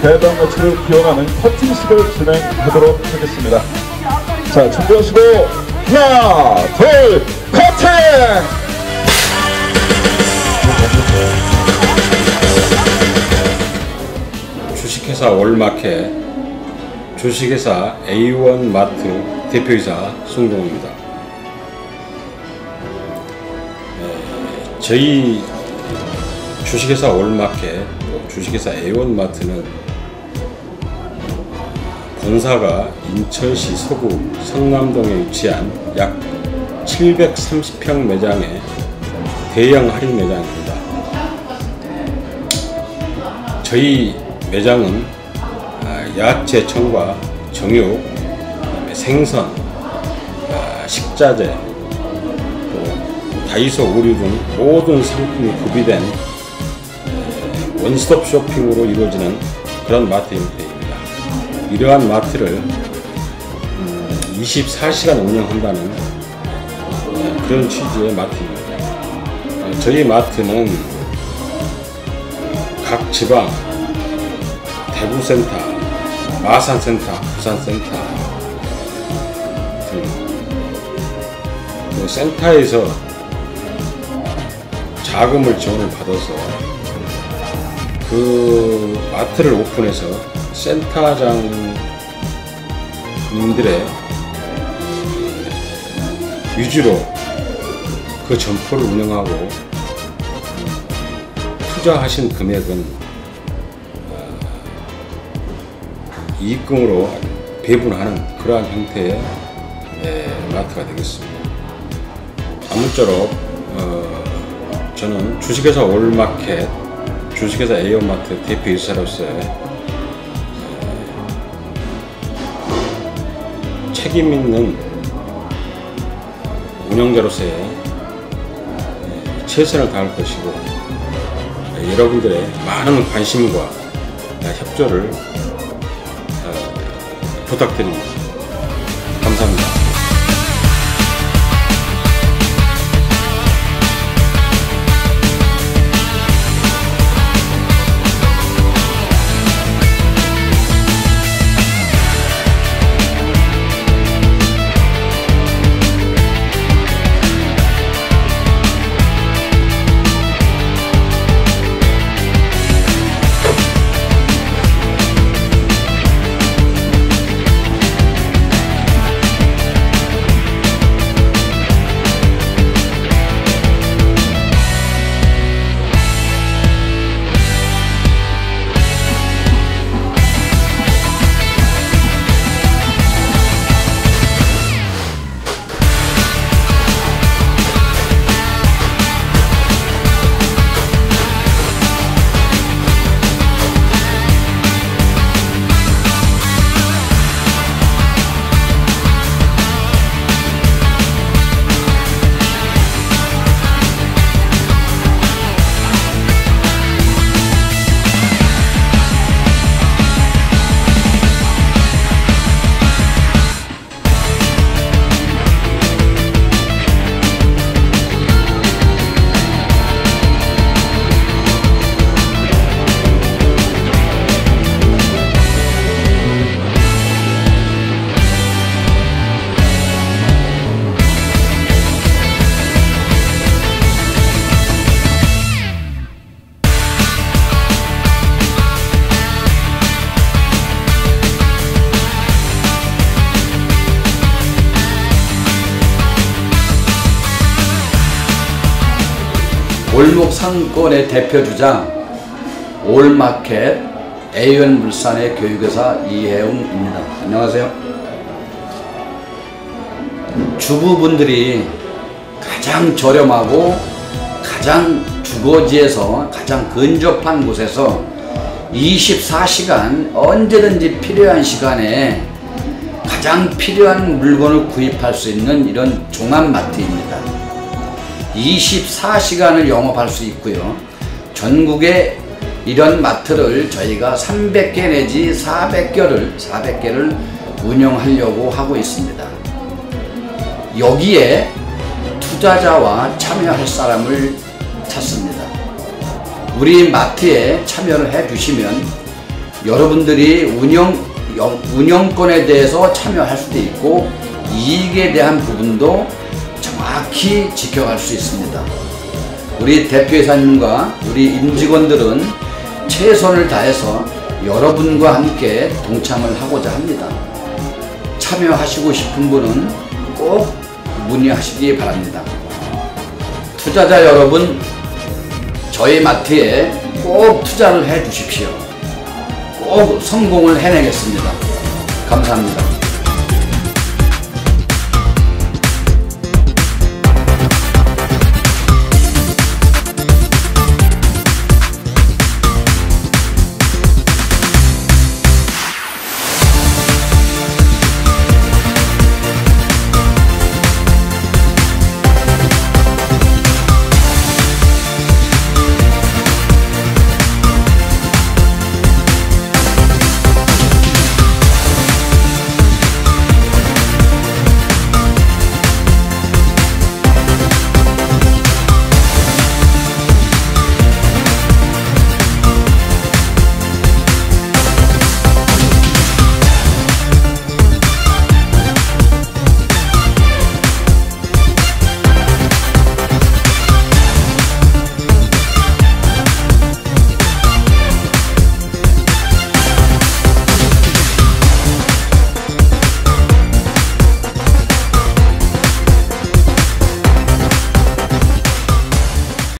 대당 매출을 기원하는 커팅식을 진행하도록 하겠습니다. 자, 준비하시고 하나, 둘, 커팅! 주식회사 월마켓, 주식회사 A1 마트 대표이사 송동입니다. 에, 저희 주식회사 월마켓, 또 주식회사 A1 마트는 본사가 인천시 서구 성남동에 위치한 약 730평 매장의 대형 할인 매장입니다. 저희 매장은 아, 야채청과 정육, 생선, 아, 식자재, 또 다이소 의류 등 모든 상품이 구비된 에, 원스톱 쇼핑으로 이루어지는 그런 마트 형태입니다. 이러한 마트를 음, 24시간 운영한다는 에, 그런 취지의 마트입니다. 어, 저희 마트는 각 지방 대구센터, 마산센터, 부산센터 등그 센터에서 자금을 지원을 받아서 그 마트를 오픈해서 센터장님들의 위주로 그 점포를 운영하고 투자하신 금액은 어, 이익금으로 배분하는 그러한 형태의 예, 마트가 되겠습니다. 아무쪼록 어, 저는 주식회사 올마켓, 주식회사 에어마트 대표이사로서의 에, 책임 있는 운영자로서의 에, 최선을 다할 것이고 여러분들의 많은 관심과 협조를 어, 부탁드립니다. 감사합니다. 골목 상권의 대표 주장 올마켓 A원 물산의 교육회사 이혜웅입니다. 안녕하세요. 주부분들이 가장 저렴하고 가장 주거지에서 가장 근접한 곳에서 24시간 언제든지 필요한 시간에 가장 필요한 물건을 구입할 수 있는 이런 종합마트입니다. 24시간을 영업할 수 있고요. 전국에 이런 마트를 저희가 300개 내지 400개를 400개를 운영하려고 하고 있습니다. 여기에 투자자와 참여할 사람을 찾습니다. 우리 마트에 참여를 해 주시면 여러분들이 운영 영- 운영권에 대해서 참여할 수도 있고 이익에 대한 부분도 정확히 지켜갈 수 있습니다. 우리 대표이사님과 우리 임직원들은 최선을 다해서 여러분과 함께 동참을 하고자 합니다. 참여하시고 싶은 분은 꼭 문의하시기 바랍니다. 투자자 여러분, 저희 마트에 꼭 투자를 해 주십시오. 꼭 성공을 해내겠습니다. 감사합니다.